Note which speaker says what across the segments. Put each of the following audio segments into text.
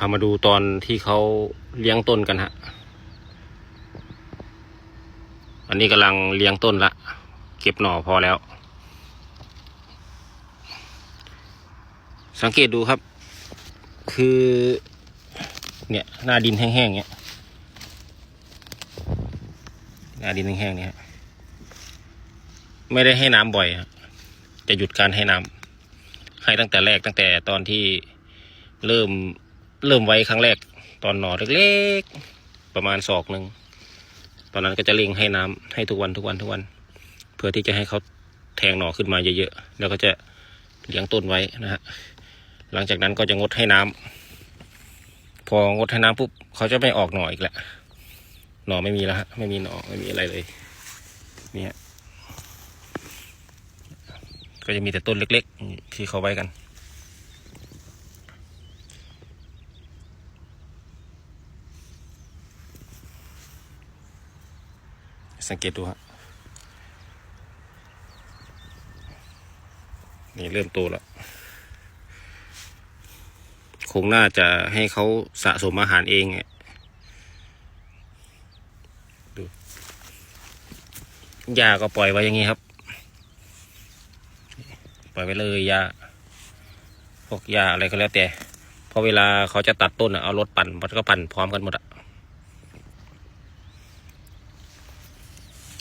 Speaker 1: พามาดูตอนที่เขาเลี้ยงต้นกันฮะ อันนี้กำลังเลี้ยงต้นละ เก็บหน่อพอแล้ว สังเกตดูครับ คือ เนี่ย หน้าดินแห้งๆเนี่ยหน้าดินแห้งๆเนี่ยไม่ได้ให้น้ำบ่อยจะหยุดการให้น้ำให้ตั้งแต่แรกตั้งแต่ตอนที่เริ่ม เริ่มไว้ครั้งแรก ตอนหน่อเล็กๆ ประมาณศอกหนึ่ง ตอนนั้นก็จะเร่งให้น้ำให้ทุกวันทุกวันทุกวัน เพื่อที่จะให้เขาแทงหน่อขึ้นมาเยอะๆ แล้วก็จะเลี้ยงต้นไว้นะฮะ หลังจากนั้นก็จะงดให้น้ำพองดให้น้ำปุ๊บเขาจะไม่ออกหน่ออีกแล้วหน่อไม่มีแล้วฮะไม่มีหน่อไม่มีอะไรเลยนี่ฮะก็จะมีแต่ต้นเล็ก ๆ ที่เขาไว้กัน สังเกตดูฮะนี่เริ่มโตแล้วคงน่าจะให้เขาสะสมอาหารเองอะดูหญ้าก็ปล่อยไว้อย่างนี้ครับ ปล่อยไว้เลยหญ้าพวกหญ้าอะไรก็แล้วแต่พอเวลาเขาจะตัดต้นอะเอารถปั่นมันก็ปั่นพร้อมกันหมดอะ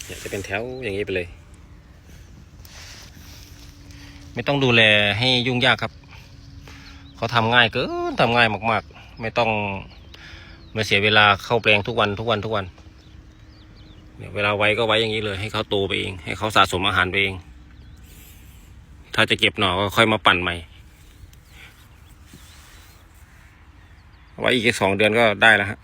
Speaker 1: เนี่ยจะเป็นแถวอย่างนี้ไปเลย ไม่ต้องดูแลให้ยุ่งยากครับ เขาทำง่ายเกินทำง่ายมาก ๆ ไม่ต้องมาเสียเวลาเข้าแปลงทุกวันทุกวันทุกวันเนี่ยเวลาไว้ก็ไว้อย่างนี้เลย ให้เขาโตไปเอง ให้เขาสะสมอาหารไปเอง ถ้าจะเก็บหน่อก็ค่อยมาปั่นใหม่ ไว้อีกสองเดือนก็ได้แล้วฮะ